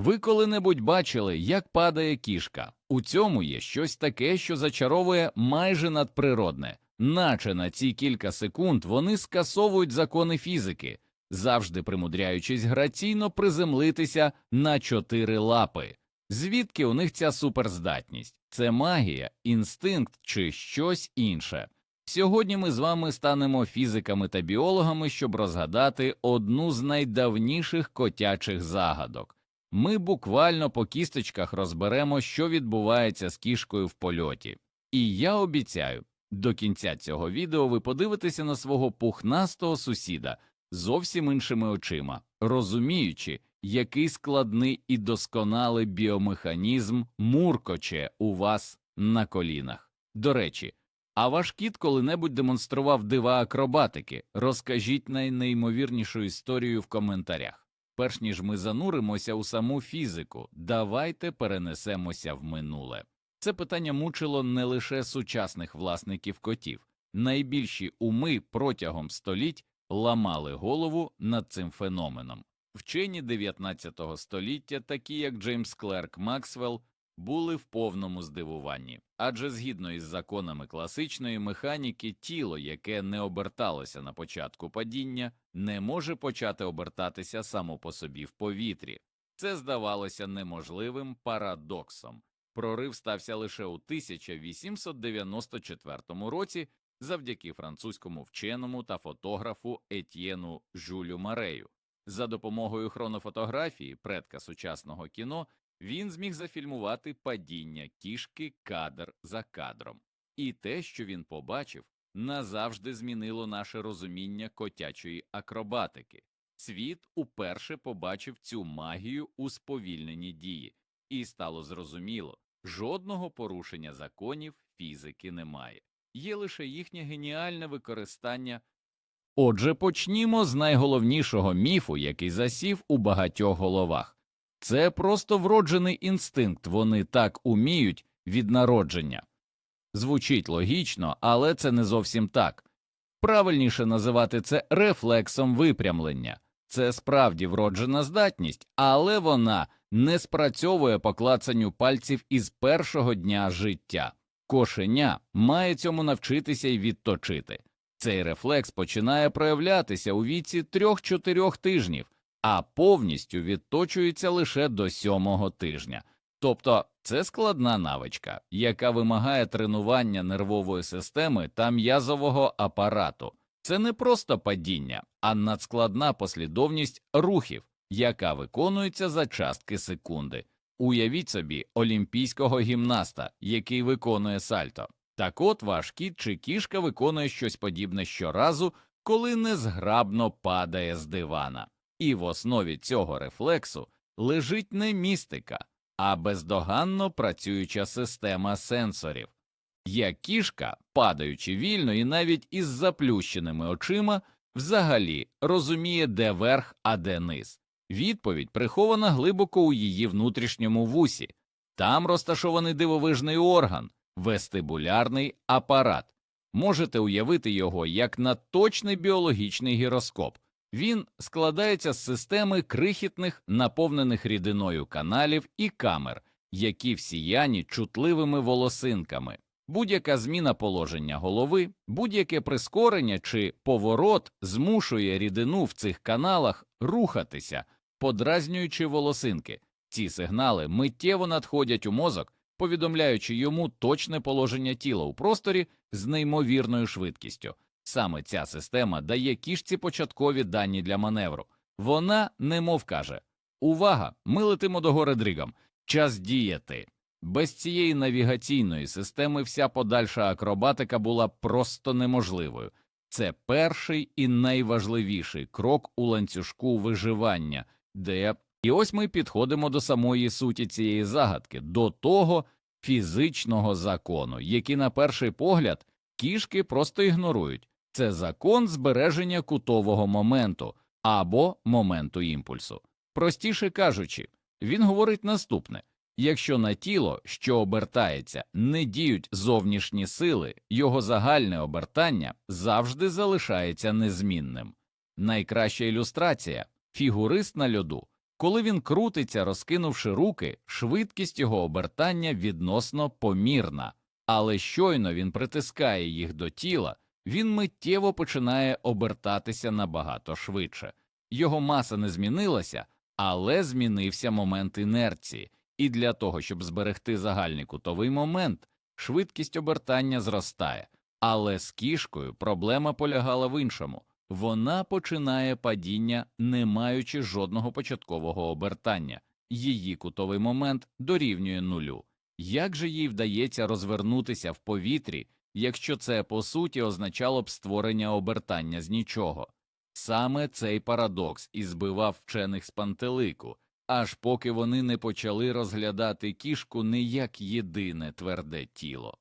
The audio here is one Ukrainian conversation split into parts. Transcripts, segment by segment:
Ви коли-небудь бачили, як падає кішка? У цьому є щось таке, що зачаровує майже надприродне, наче на ці кілька секунд вони скасовують закони фізики, завжди примудряючись граційно приземлитися на чотири лапи. Звідки у них ця суперздатність? Це магія, інстинкт чи щось інше? Сьогодні ми з вами станемо фізиками та біологами, щоб розгадати одну з найдавніших котячих загадок. Ми буквально по кісточках розберемо, що відбувається з кішкою в польоті. І я обіцяю, до кінця цього відео ви подивитеся на свого пухнастого сусіда зовсім іншими очима, розуміючи, який складний і досконалий біомеханізм муркоче у вас на колінах. До речі, а ваш кіт коли-небудь демонстрував дива акробатики? Розкажіть найнеймовірнішу історію в коментарях. Перш ніж ми зануримося у саму фізику, давайте перенесемося в минуле. Це питання мучило не лише сучасних власників котів. Найбільші уми протягом століть ламали голову над цим феноменом. Вчені 19 століття, такі як Джеймс Клерк Максвелл, були в повному здивуванні, адже згідно із законами класичної механіки, тіло, яке не оберталося на початку падіння, не може почати обертатися само по собі в повітрі. Це здавалося неможливим парадоксом. Прорив стався лише у 1894 році завдяки французькому вченому та фотографу Етьєну Жюлю Марею. За допомогою хронофотографії, предка сучасного кіно, він зміг зафільмувати падіння кішки кадр за кадром. І те, що він побачив, назавжди змінило наше розуміння котячої акробатики. Світ уперше побачив цю магію у сповільненні дії, і стало зрозуміло, жодного порушення законів фізики немає, є лише їхнє геніальне використання. Отже, почнімо з найголовнішого міфу, який засів у багатьох головах. Це просто вроджений інстинкт, вони так уміють від народження. Звучить логічно, але це не зовсім так. Правильніше називати це рефлексом випрямлення. Це справді вроджена здатність, але вона не спрацьовує по клацанню пальців із першого дня життя. Кошеня має цьому навчитися і відточити. Цей рефлекс починає проявлятися у віці 3-4 тижнів, а повністю відточується лише до сьомого тижня. Тобто це складна навичка, яка вимагає тренування нервової системи та м'язового апарату. Це не просто падіння, а надскладна послідовність рухів, яка виконується за частки секунди. Уявіть собі олімпійського гімнаста, який виконує сальто. Так от ваш кіт чи кішка виконує щось подібне щоразу, коли незграбно падає з дивана. І в основі цього рефлексу лежить не містика, а бездоганно працююча система сенсорів. Як кішка, падаючи вільно і навіть із заплющеними очима, взагалі розуміє, де верх, а де низ. Відповідь прихована глибоко у її внутрішньому вусі. Там розташований дивовижний орган, вестибулярний апарат. Можете уявити його як надточний біологічний гіроскоп. Він складається з системи крихітних, наповнених рідиною каналів і камер, які всіяні чутливими волосинками. Будь-яка зміна положення голови, будь-яке прискорення чи поворот змушує рідину в цих каналах рухатися, подразнюючи волосинки. Ці сигнали миттєво надходять у мозок, повідомляючи йому точне положення тіла у просторі з неймовірною швидкістю. Саме ця система дає кішці початкові дані для маневру. Вона немов каже Увага! Ми летимо до гори дригом. Час діяти. Без цієї навігаційної системи вся подальша акробатика була просто неможливою. Це перший і найважливіший крок у ланцюжку виживання, де і ось ми підходимо до самої суті цієї загадки, до того фізичного закону, який, на перший погляд, кішки просто ігнорують. Це закон збереження кутового моменту або моменту імпульсу. Простіше кажучи, він говорить наступне якщо на тіло, що обертається, не діють зовнішні сили, його загальне обертання завжди залишається незмінним. Найкраща ілюстрація фігурист на льоду. Коли він крутиться, розкинувши руки, швидкість його обертання відносно помірна, але щойно він притискає їх до тіла, він миттєво починає обертатися набагато швидше. Його маса не змінилася, але змінився момент інерції, і для того, щоб зберегти загальний кутовий момент, швидкість обертання зростає. Але з кішкою проблема полягала в іншому вона починає падіння, не маючи жодного початкового обертання, її кутовий момент дорівнює нулю. Як же їй вдається розвернутися в повітрі, якщо це по суті означало б створення обертання з нічого? Саме цей парадокс і збивав вчених з пантелику, аж поки вони не почали розглядати кішку не як єдине тверде тіло.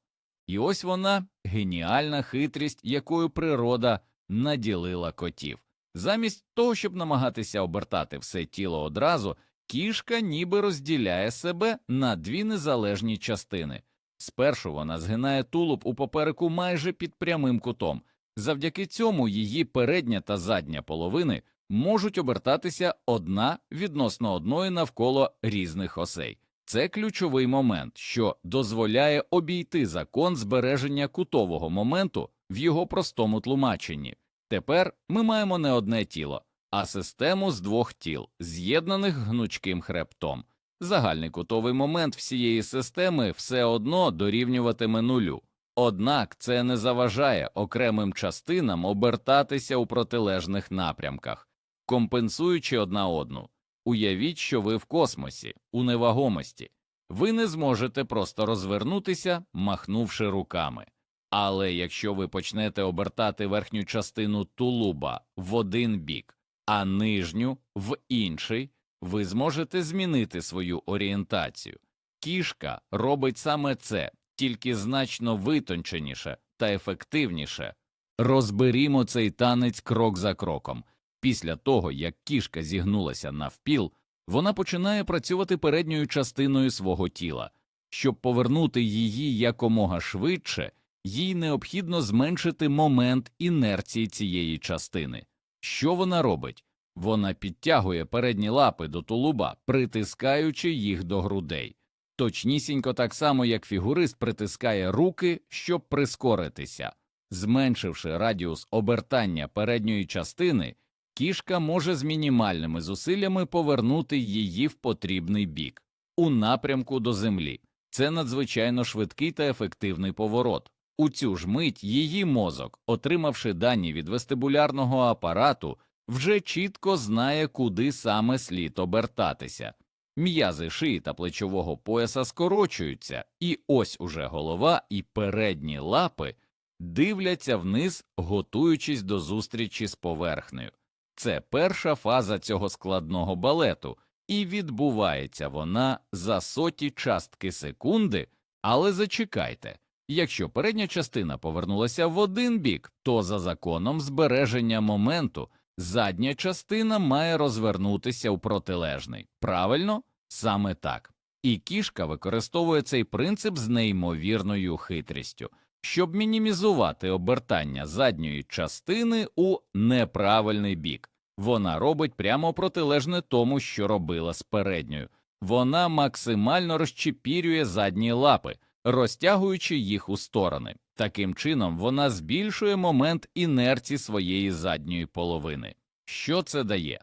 І ось вона геніальна хитрість, якою природа наділила котів. Замість того, щоб намагатися обертати все тіло одразу, кішка ніби розділяє себе на дві незалежні частини. Спершу вона згинає тулуб у попереку майже під прямим кутом. Завдяки цьому її передня та задня половини можуть обертатися одна відносно одної навколо різних осей. Це ключовий момент, що дозволяє обійти закон збереження кутового моменту в його простому тлумаченні. Тепер ми маємо не одне тіло, а систему з двох тіл, з'єднаних гнучким хребтом. Загальний кутовий момент всієї системи все одно дорівнюватиме нулю. Однак це не заважає окремим частинам обертатися у протилежних напрямках, компенсуючи одна одну. Уявіть, що ви в космосі, у невагомості. Ви не зможете просто розвернутися, махнувши руками. Але якщо ви почнете обертати верхню частину тулуба в один бік, а нижню в інший, ви зможете змінити свою орієнтацію. Кішка робить саме це, тільки значно витонченіше та ефективніше. Розберімо цей танець крок за кроком. Після того, як кішка зігнулася навпіл, вона починає працювати передньою частиною свого тіла. Щоб повернути її якомога швидше, їй необхідно зменшити момент інерції цієї частини. Що вона робить? Вона підтягує передні лапи до тулуба, притискаючи їх до грудей. Точнісінько так само, як фігурист притискає руки, щоб прискоритися. Зменшивши радіус обертання передньої частини, кішка може з мінімальними зусиллями повернути її в потрібний бік, у напрямку до землі. Це надзвичайно швидкий та ефективний поворот. У цю ж мить її мозок, отримавши дані від вестибулярного апарату, вже чітко знає, куди саме слід обертатися. М'язи шиї та плечового пояса скорочуються, і ось уже голова і передні лапи дивляться вниз, готуючись до зустрічі з поверхнею. Це перша фаза цього складного балету, і відбувається вона за соті частки секунди, але зачекайте. Якщо передня частина повернулася в один бік, то за законом збереження моменту задня частина має розвернутися у протилежний. Правильно? Саме так. І кішка використовує цей принцип з неймовірною хитрістю, щоб мінімізувати обертання задньої частини у неправильний бік. Вона робить прямо протилежне тому, що робила з передньою. Вона максимально розчепірює задні лапи розтягуючи їх у сторони. Таким чином вона збільшує момент інерції своєї задньої половини. Що це дає?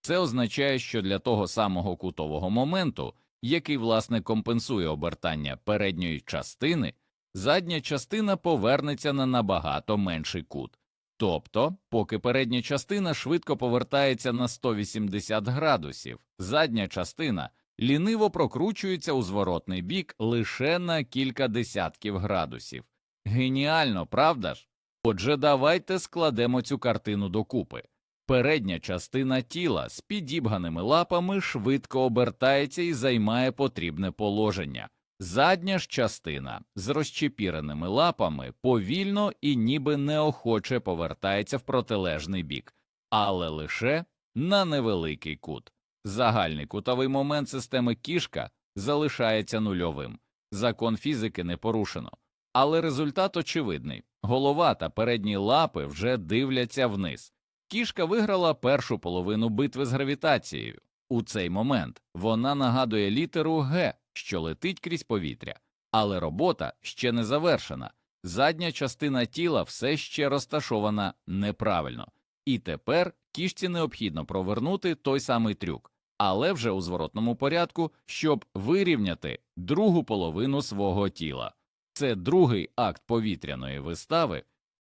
Це означає, що для того самого кутового моменту, який власне компенсує обертання передньої частини, задня частина повернеться на набагато менший кут. Тобто, поки передня частина швидко повертається на 180 градусів, задня частина ліниво прокручується у зворотний бік лише на кілька десятків градусів. Геніально, правда ж? Отже, давайте складемо цю картину докупи. Передня частина тіла з підібганими лапами швидко обертається і займає потрібне положення. Задня ж частина з розчепіреними лапами повільно і ніби неохоче повертається в протилежний бік, але лише на невеликий кут. Загальний кутовий момент системи кішка залишається нульовим. Закон фізики не порушено. Але результат очевидний голова та передні лапи вже дивляться вниз. Кішка виграла першу половину битви з гравітацією. У цей момент вона нагадує літеру Г, що летить крізь повітря, але робота ще не завершена. Задня частина тіла все ще розташована неправильно, і тепер кішці необхідно провернути той самий трюк, але вже у зворотному порядку, щоб вирівняти другу половину свого тіла. Це другий акт повітряної вистави.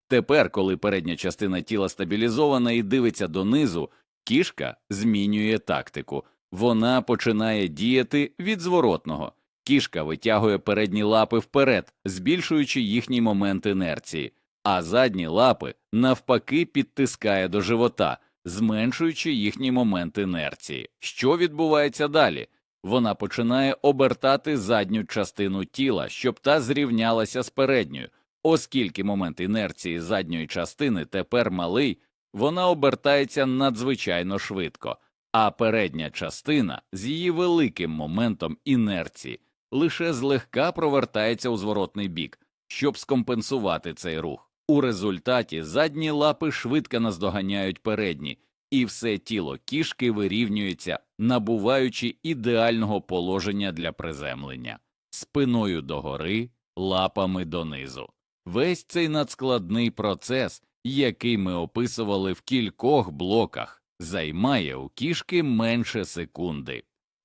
Тепер, коли передня частина тіла стабілізована і дивиться донизу, кішка змінює тактику. Вона починає діяти від зворотного. Кішка витягує передні лапи вперед, збільшуючи їхній момент інерції, а задні лапи навпаки підтискає до живота, зменшуючи їхній момент інерції. Що відбувається далі? Вона починає обертати задню частину тіла, щоб та зрівнялася з передньою. Оскільки момент інерції задньої частини тепер малий, вона обертається надзвичайно швидко, а передня частина з її великим моментом інерції лише злегка провертається у зворотний бік, щоб скомпенсувати цей рух. У результаті задні лапи швидко наздоганяють передні, і все тіло кішки вирівнюється, набуваючи ідеального положення для приземлення, спиною догори, лапами донизу. Весь цей надскладний процес, який ми описували в кількох блоках, займає у кішки менше секунди.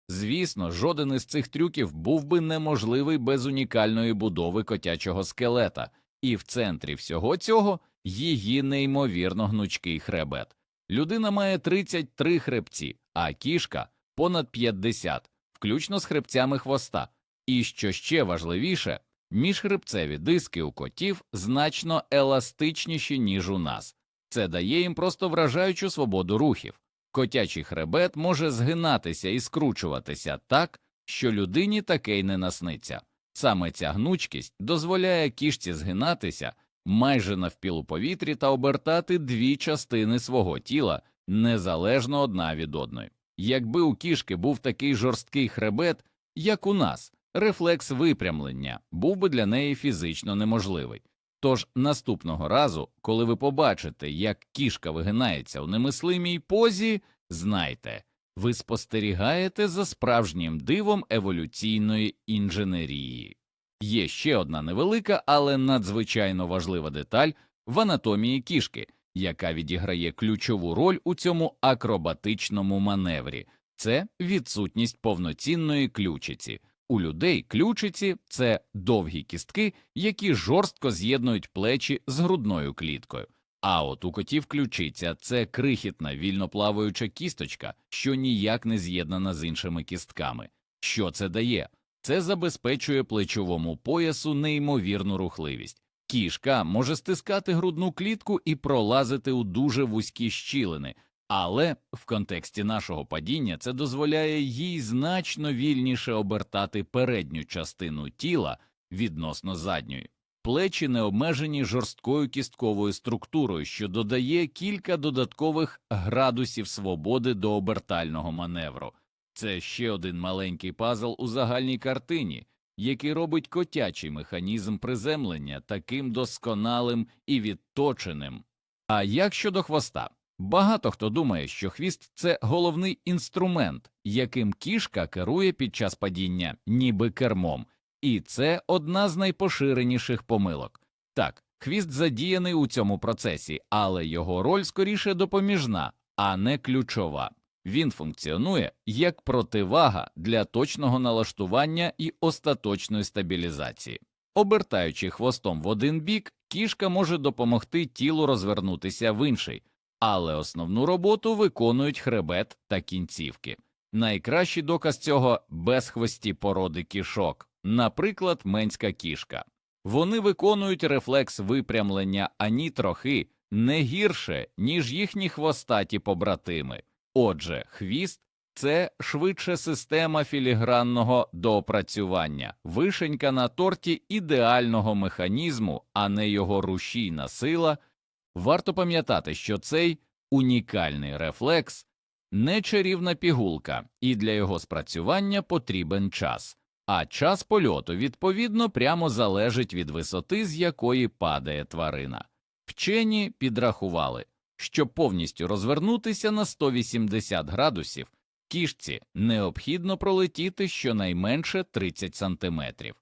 Звісно, жоден із цих трюків був би неможливий без унікальної будови котячого скелета, і в центрі всього цього її неймовірно гнучкий хребет. Людина має 33 хребці, а кішка понад 50, включно з хребцями хвоста. І що ще важливіше, міжхребцеві диски у котів значно еластичніші, ніж у нас. Це дає їм просто вражаючу свободу рухів. Котячий хребет може згинатися і скручуватися так, що людині таке й не насниться. Саме ця гнучкість дозволяє кішці згинатися майже навпіл у повітрі та обертати дві частини свого тіла незалежно одна від одної. Якби у кішки був такий жорсткий хребет, як у нас, рефлекс випрямлення був би для неї фізично неможливий. Тож наступного разу, коли ви побачите, як кішка вигинається у немислимій позі, знайте, ви спостерігаєте за справжнім дивом еволюційної інженерії. Є ще одна невелика, але надзвичайно важлива деталь в анатомії кішки, яка відіграє ключову роль у цьому акробатичному маневрі це відсутність повноцінної ключиці. У людей ключиці це довгі кістки, які жорстко з'єднують плечі з грудною кліткою. А от у котів ключиця це крихітна вільно плаваюча кісточка, що ніяк не з'єднана з іншими кістками. Що це дає? Це забезпечує плечовому поясу неймовірну рухливість. Кішка може стискати грудну клітку і пролазити у дуже вузькі щілини, але в контексті нашого падіння це дозволяє їй значно вільніше обертати передню частину тіла відносно задньої. Плечі не обмежені жорсткою кістковою структурою, що додає кілька додаткових градусів свободи до обертального маневру. Це ще один маленький пазл у загальній картині, який робить котячий механізм приземлення таким досконалим і відточеним. А як щодо хвоста? Багато хто думає, що хвіст це головний інструмент, яким кішка керує під час падіння, ніби кермом, і це одна з найпоширеніших помилок. Так, хвіст задіяний у цьому процесі, але його роль скоріше допоміжна, а не ключова. Він функціонує як противага для точного налаштування і остаточної стабілізації. Обертаючи хвостом в один бік, кішка може допомогти тілу розвернутися в інший, але основну роботу виконують хребет та кінцівки. Найкращий доказ цього безхвості породи кішок, наприклад, менська кішка. Вони виконують рефлекс випрямлення ані трохи не гірше, ніж їхні хвостаті побратими. Отже, хвіст це швидше система філігранного доопрацювання, вишенька на торті ідеального механізму, а не його рушійна сила. Варто пам'ятати, що цей унікальний рефлекс не чарівна пігулка, і для його спрацювання потрібен час, а час польоту відповідно прямо залежить від висоти, з якої падає тварина. Вчені підрахували, щоб повністю розвернутися на 180 градусів, Кішці необхідно пролетіти щонайменше 30 сантиметрів.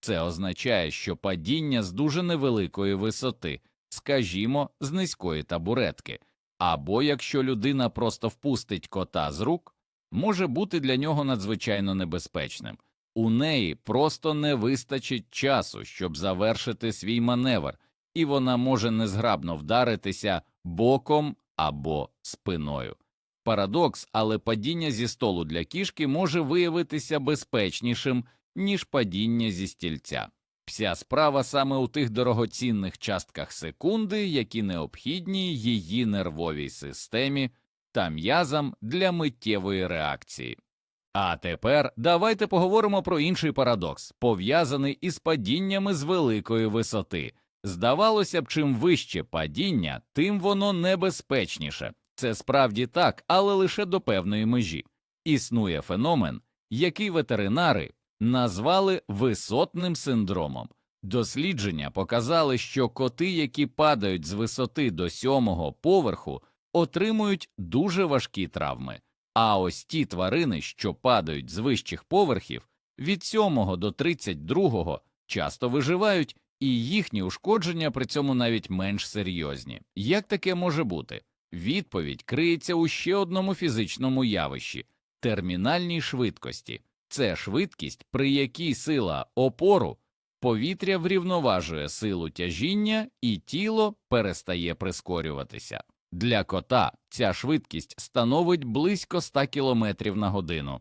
Це означає, що падіння з дуже невеликої висоти, скажімо, з низької табуретки, або якщо людина просто впустить кота з рук, може бути для нього надзвичайно небезпечним. У неї просто не вистачить часу, щоб завершити свій маневр, і вона може незграбно вдаритися боком або спиною. Парадокс, але падіння зі столу для кішки може виявитися безпечнішим, ніж падіння зі стільця. Вся справа саме у тих дорогоцінних частках секунди, які необхідні її нервовій системі та м'язам для миттєвої реакції. А тепер давайте поговоримо про інший парадокс, пов'язаний із падіннями з великої висоти. Здавалося б, чим вище падіння, тим воно небезпечніше. Це справді так, але лише до певної межі. Існує феномен, який ветеринари назвали висотним синдромом. Дослідження показали, що коти, які падають з висоти до сьомого поверху, отримують дуже важкі травми. А ось ті тварини, що падають з вищих поверхів, від 7 до 32 часто виживають, і їхні ушкодження при цьому навіть менш серйозні. Як таке може бути? Відповідь криється у ще одному фізичному явищі термінальній швидкості. Це швидкість, при якій сила опору повітря врівноважує силу тяжіння і тіло перестає прискорюватися. Для кота ця швидкість становить близько 100 км на годину.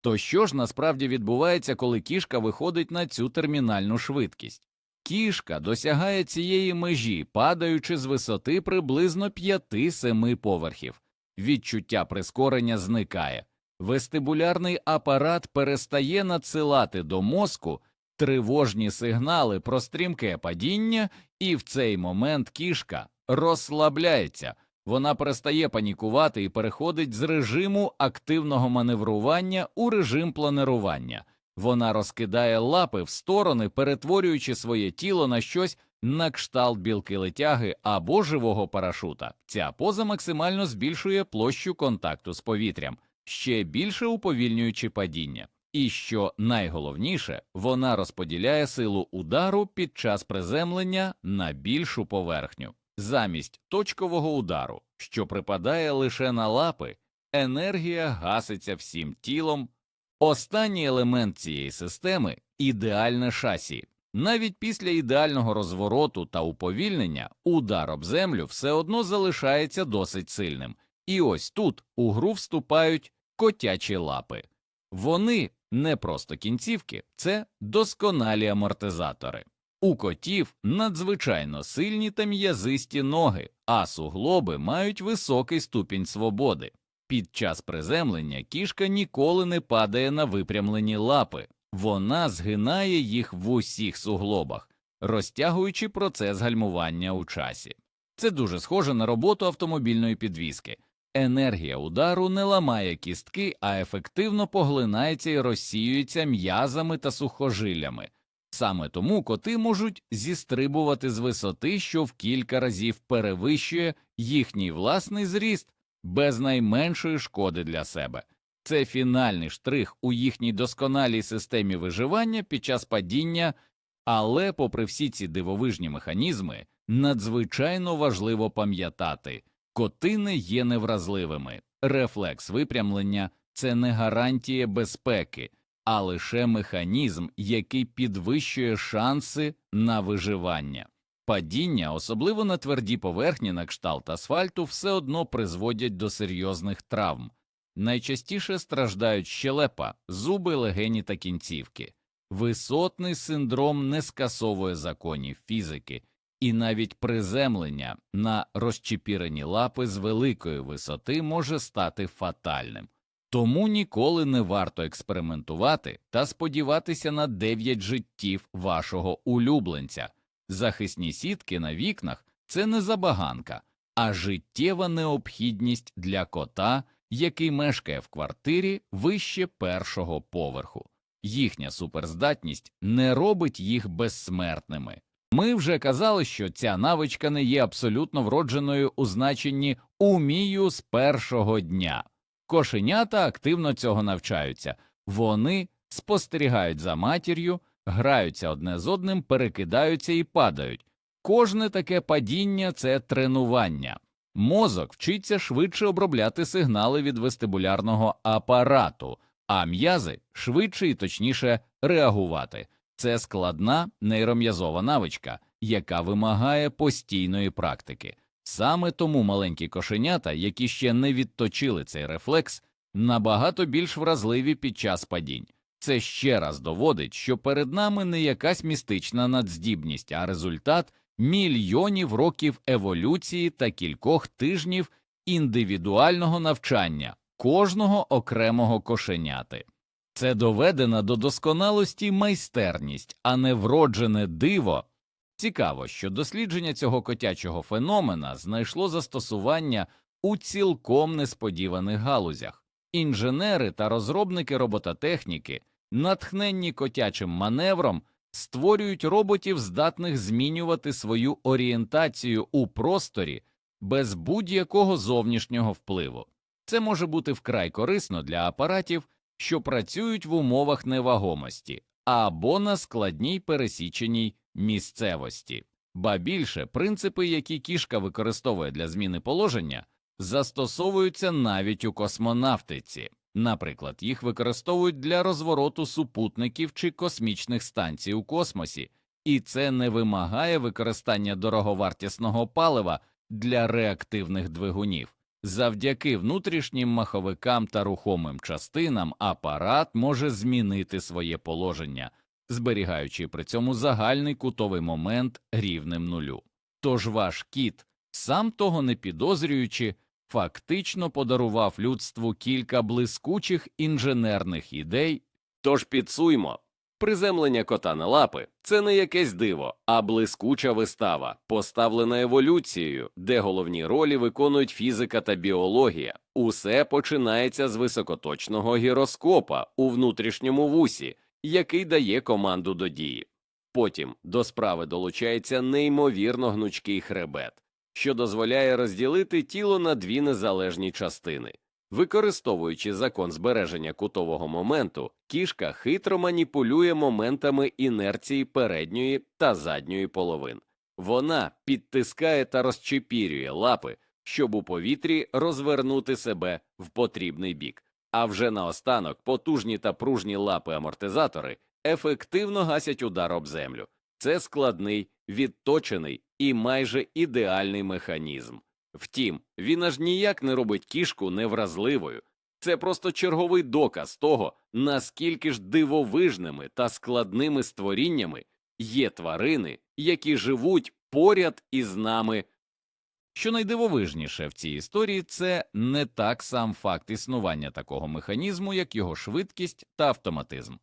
То що ж насправді відбувається, коли кішка виходить на цю термінальну швидкість? Кішка досягає цієї межі, падаючи з висоти приблизно 5-7 поверхів. Відчуття прискорення зникає. Вестибулярний апарат перестає надсилати до мозку тривожні сигнали про стрімке падіння, і в цей момент кішка розслабляється, вона перестає панікувати і переходить з режиму активного маневрування у режим планирування. Вона розкидає лапи в сторони, перетворюючи своє тіло на щось на кшталт білки летяги або живого парашута. Ця поза максимально збільшує площу контакту з повітрям, ще більше уповільнюючи падіння. І що найголовніше, вона розподіляє силу удару під час приземлення на більшу поверхню. Замість точкового удару, що припадає лише на лапи, енергія гаситься всім тілом. Останній елемент цієї системи ідеальне шасі. Навіть після ідеального розвороту та уповільнення удар об землю все одно залишається досить сильним. І ось тут у гру вступають котячі лапи. Вони не просто кінцівки, це досконалі амортизатори. У котів надзвичайно сильні та м'язисті ноги, а суглоби мають високий ступінь свободи. Під час приземлення кішка ніколи не падає на випрямлені лапи, вона згинає їх в усіх суглобах, розтягуючи процес гальмування у часі. Це дуже схоже на роботу автомобільної підвіски. Енергія удару не ламає кістки, а ефективно поглинається і розсіюється м'язами та сухожиллями. Саме тому коти можуть зістрибувати з висоти, що в кілька разів перевищує їхній власний зріст без найменшої шкоди для себе. Це фінальний штрих у їхній досконалій системі виживання під час падіння, але, попри всі ці дивовижні механізми, надзвичайно важливо пам'ятати коти не є невразливими. Рефлекс випрямлення це не гарантія безпеки, а лише механізм, який підвищує шанси на виживання. Падіння, особливо на тверді поверхні на кшталт асфальту, все одно призводять до серйозних травм. Найчастіше страждають щелепа, зуби, легені та кінцівки. Висотний синдром не скасовує законів фізики, і навіть приземлення на розчепірені лапи з великої висоти може стати фатальним. Тому ніколи не варто експериментувати та сподіватися на 9 життів вашого улюбленця. Захисні сітки на вікнах це не забаганка, а життєва необхідність для кота, який мешкає в квартирі вище першого поверху. Їхня суперздатність не робить їх безсмертними. Ми вже казали, що ця навичка не є абсолютно вродженою у значенні умію з першого дня. Кошенята активно цього навчаються. Вони спостерігають за матір'ю, граються одне з одним, перекидаються і падають. Кожне таке падіння це тренування. Мозок вчиться швидше обробляти сигнали від вестибулярного апарату, а м'язи швидше і точніше реагувати. Це складна нейром'язова навичка, яка вимагає постійної практики. Саме тому маленькі кошенята, які ще не відточили цей рефлекс, набагато більш вразливі під час падінь. Це ще раз доводить, що перед нами не якась містична надздібність, а результат мільйонів років еволюції та кількох тижнів індивідуального навчання кожного окремого кошеняти. Це доведена до досконалості майстерність, а не вроджене диво. Цікаво, що дослідження цього котячого феномена знайшло застосування у цілком несподіваних галузях. Інженери та розробники робототехніки, натхненні котячим маневром, створюють роботів, здатних змінювати свою орієнтацію у просторі без будь-якого зовнішнього впливу. Це може бути вкрай корисно для апаратів, що працюють в умовах невагомості або на складній пересіченій місцевості. Ба більше принципи, які кішка використовує для зміни положення, застосовуються навіть у космонавтиці. Наприклад, їх використовують для розвороту супутників чи космічних станцій у космосі, і це не вимагає використання дороговартісного палива для реактивних двигунів. Завдяки внутрішнім маховикам та рухомим частинам апарат може змінити своє положення, зберігаючи при цьому загальний кутовий момент рівнем нулю. Тож ваш кіт, сам того не підозрюючи, фактично подарував людству кілька блискучих інженерних ідей. Тож підсуймо. Приземлення кота на лапи це не якесь диво, а блискуча вистава, поставлена еволюцією, де головні ролі виконують фізика та біологія. Усе починається з високоточного гіроскопа у внутрішньому вусі, який дає команду до дії. Потім до справи долучається неймовірно гнучкий хребет, що дозволяє розділити тіло на дві незалежні частини. Використовуючи закон збереження кутового моменту, кішка хитро маніпулює моментами інерції передньої та задньої половин. Вона підтискає та розчепірює лапи, щоб у повітрі розвернути себе в потрібний бік. А вже наостанок потужні та пружні лапи амортизатори ефективно гасять удар об землю. Це складний, відточений і майже ідеальний механізм. Втім, він аж ніяк не робить кішку невразливою. Це просто черговий доказ того, наскільки ж дивовижними та складними створіннями є тварини, які живуть поряд із нами. Що найдивовижніше в цій історії, це не так сам факт існування такого механізму, як його швидкість та автоматизм.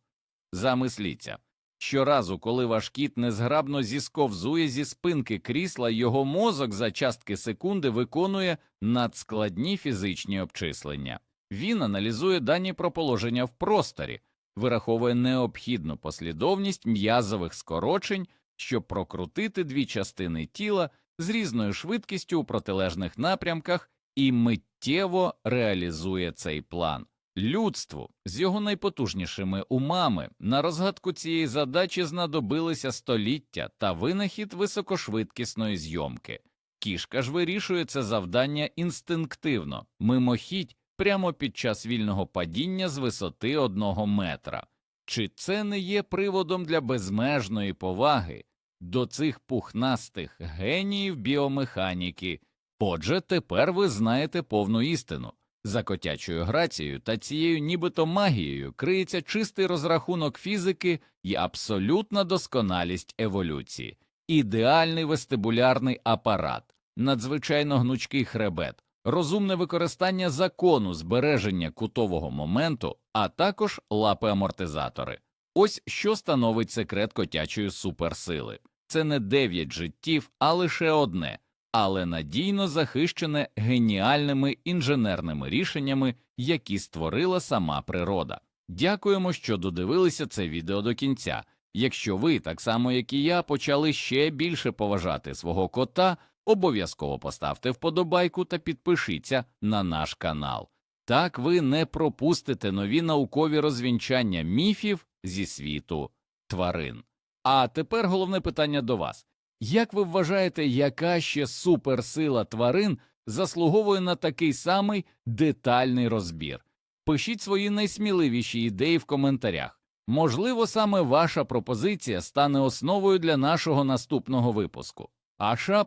Замисліться. Щоразу, коли ваш кіт незграбно зісковзує зі спинки крісла, його мозок за частки секунди виконує надскладні фізичні обчислення. Він аналізує дані про положення в просторі, вираховує необхідну послідовність м'язових скорочень, щоб прокрутити дві частини тіла з різною швидкістю у протилежних напрямках і миттєво реалізує цей план. Людству з його найпотужнішими умами на розгадку цієї задачі знадобилися століття та винахід високошвидкісної зйомки. Кішка ж вирішує це завдання інстинктивно, мимохідь прямо під час вільного падіння з висоти одного метра. Чи це не є приводом для безмежної поваги до цих пухнастих геніїв біомеханіки? Отже, тепер ви знаєте повну істину. За котячою грацією та цією нібито магією криється чистий розрахунок фізики і абсолютна досконалість еволюції, ідеальний вестибулярний апарат, надзвичайно гнучкий хребет, розумне використання закону збереження кутового моменту, а також лапи амортизатори. Ось що становить секрет котячої суперсили. Це не дев'ять життів, а лише одне але надійно захищене геніальними інженерними рішеннями, які створила сама природа. Дякуємо, що додивилися це відео до кінця. Якщо ви, так само як і я, почали ще більше поважати свого кота, обов'язково поставте вподобайку та підпишіться на наш канал. Так ви не пропустите нові наукові розвінчання міфів зі світу тварин. А тепер головне питання до вас. Як ви вважаєте, яка ще суперсила тварин заслуговує на такий самий детальний розбір? Пишіть свої найсміливіші ідеї в коментарях. Можливо, саме ваша пропозиція стане основою для нашого наступного випуску. Аша